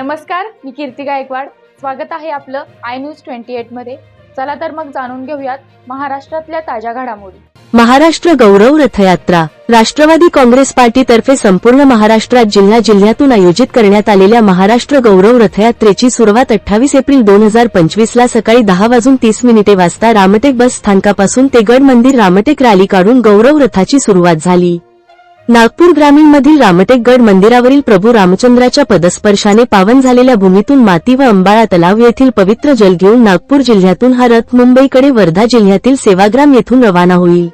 नमस्कार मी कीर्ती गायकवाड. स्वागत आहे आपलं आय न्यूज ट्वेंटी एटमध्ये चला तर मग जाणून घेऊयात महाराष्ट्रातल्या ताज्या घडामोडी. महाराष्ट्र गौरव रथयात्रा. राष्ट्रवादी काँग्रेस पार्टीतर्फे संपूर्ण महाराष्ट्रात जिल्हा जिल्ह्यातून आयोजित करण्यात आलेल्या महाराष्ट्र गौरव रथयात्रेची सुरुवात अठ्ठावीस एप्रिल दोन हजार पंचवीस ला सकाळी दहा वाजून तीस मिनिटे वाजता रामटेक बस स्थानकापासून ते गड मंदिर रामटेक रॅली काढून गौरव रथाची सुरुवात झाली. नागपूर ग्रामीणमधील रामटेकगड रामटेक गड मंदिरावरील प्रभू रामचंद्राच्या पदस्पर्शाने पावन झालेल्या भूमीतून माती व अंबाळा तलाव येथील पवित्र जल घेऊन नागपूर जिल्ह्यातून हा रथ मुंबईकडे वर्धा जिल्ह्यातील सेवाग्राम येथून रवाना होईल.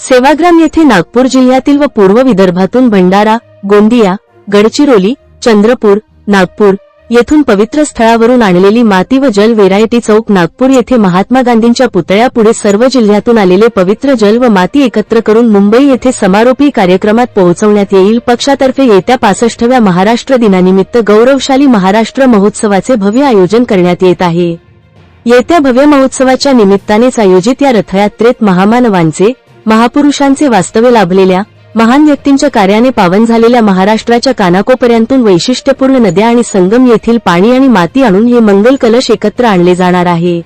सेवाग्राम येथे नागपूर जिल्ह्यातील व पूर्व विदर्भातून भंडारा गोंदिया गडचिरोली चंद्रपूर नागपूर येथून पवित्र स्थळावरून आणलेली माती व जल वेरायटी चौक नागपूर येथे महात्मा गांधींच्या पुतळ्यापुढे सर्व जिल्ह्यातून आलेले पवित्र जल व माती एकत्र करून मुंबई येथे समारोपी कार्यक्रमात पोहोचवण्यात येईल. पक्षातर्फे येत्या पासष्टव्या महाराष्ट्र दिनानिमित्त गौरवशाली महाराष्ट्र महोत्सवाचे भव्य आयोजन करण्यात येत आहे. येत्या भव्य महोत्सवाच्या निमित्तानेच आयोजित या रथयात्रेत महामानवांचे महापुरुषांचे वास्तव्य लाभलेल्या महान व्यक्तींच्या कार्याने पावन झालेल्या महाराष्ट्राच्या कानाकोपर्यंतून वैशिष्ट्यपूर्ण नद्या आणि संगम येथील पाणी आणि माती आणून हे मंगल कलश एकत्र आणले जाणार आहे.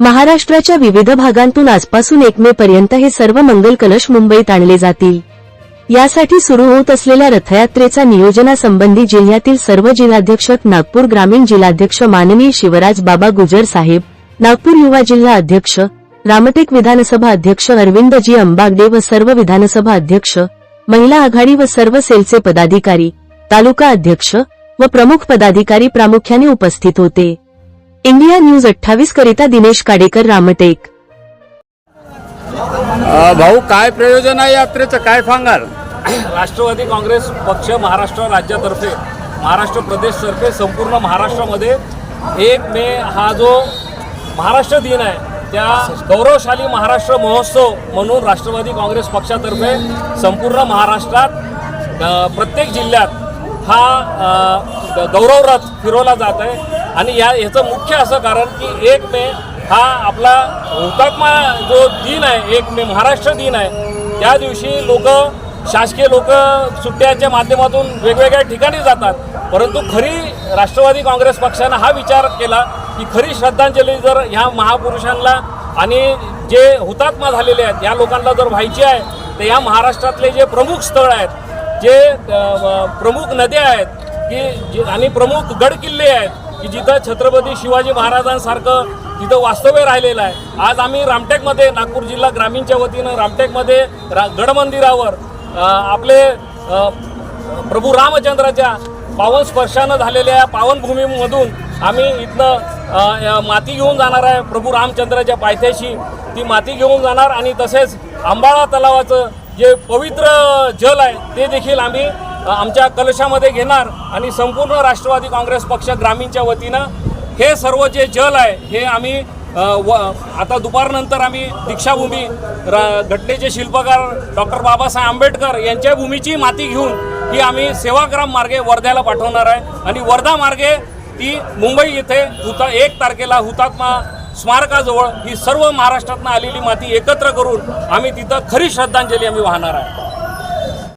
महाराष्ट्राच्या विविध भागांतून आजपासून एक मे पर्यंत हे सर्व मंगल कलश मुंबईत आणले जातील. यासाठी सुरू होत असलेल्या रथयात्रेचा नियोजनासंबंधी जिल्ह्यातील सर्व जिल्हाध्यक्ष नागपूर ग्रामीण जिल्हाध्यक्ष माननीय शिवराज बाबा गुजर साहेब नागपूर युवा जिल्हा अध्यक्ष रामटेक विधानसभा अध्यक्ष अरविंदजी अंबागडे व सर्व विधानसभा अध्यक्ष महिला आघाडी व सर्व सेलचे पदाधिकारी तालुका अध्यक्ष व प्रमुख पदाधिकारी प्रामुख्याने उपस्थित होते. इंडिया न्यूज अठ्ठावीस करिता दिनेश काडेकर रामटेक. भाऊ काय प्रयोजन आहे यात्रेचं? काय सांगाल? राष्ट्रवादी काँग्रेस पक्ष महाराष्ट्र राज्यातर्फे महाराष्ट्र प्रदेशतर्फे संपूर्ण महाराष्ट्रामध्ये एक मे हा जो महाराष्ट्र दिन आहे त्या गौरवशाली महाराष्ट्र महोत्सव म्हणून राष्ट्रवादी काँग्रेस पक्षातर्फे संपूर्ण महाराष्ट्रात प्रत्येक जिल्ह्यात हा ग- गौरव रथ फिरवला जात आहे. आणि या ह्याचं मुख्य असं कारण की एक मे हा आपला हुतात्मा जो दिन आहे एक मे महाराष्ट्र दिन आहे त्या दिवशी लोक शासकीय लोक सुट्ट्यांच्या माध्यमातून वेगवेगळ्या ठिकाणी जातात. परंतु खरी राष्ट्रवादी काँग्रेस पक्षानं हा विचार केला ही खरी श्रद्धांजली जर ह्या महापुरुषांना आणि जे हुतात्मा झालेले आहेत या लोकांना जर व्हायची आहे तर या महाराष्ट्रातले जे प्रमुख स्थळ आहेत जे प्रमुख नद्या आहेत की जे आणि प्रमुख गड किल्ले आहेत की जिथं छत्रपती शिवाजी महाराजांसारखं तिथं वास्तव्य राहिलेलं आहे. आज आम्ही रामटेकमध्ये नागपूर जिल्हा ग्रामीणच्या वतीनं रामटेकमध्ये रा गडमंदिरावर आपले प्रभू रामचंद्राच्या पावन स्पर्शानं झालेल्या पावनभूमीमधून आम्ही इथनं माती घेऊन जाणार आहे प्रभू रामचंद्राच्या पायथ्याशी. ती माती घेऊन जाणार आणि तसेच आंबाळा तलावाचं जे पवित्र जल आहे ते देखील आम्ही आमच्या कलशामध्ये घेणार आणि संपूर्ण राष्ट्रवादी काँग्रेस पक्ष ग्रामीणच्या वतीनं हे सर्व जे जल आहे हे आम्ही व आता दुपारनंतर आम्ही दीक्षाभूमी र घटनेचे शिल्पकार डॉक्टर बाबासाहेब आंबेडकर यांच्या भूमीची माती घेऊन ही आम्ही सेवाग्राम मार्गे वर्ध्याला पाठवणार आहे. आणि वर्धा मार्गे ती मुंबई येथे हुता एक तारखेला हुतात्मा स्मारकाजवळ ही सर्व महाराष्ट्रातनं आलेली माती एकत्र करून आम्ही तिथं खरी श्रद्धांजली आम्ही वाहणार आहे.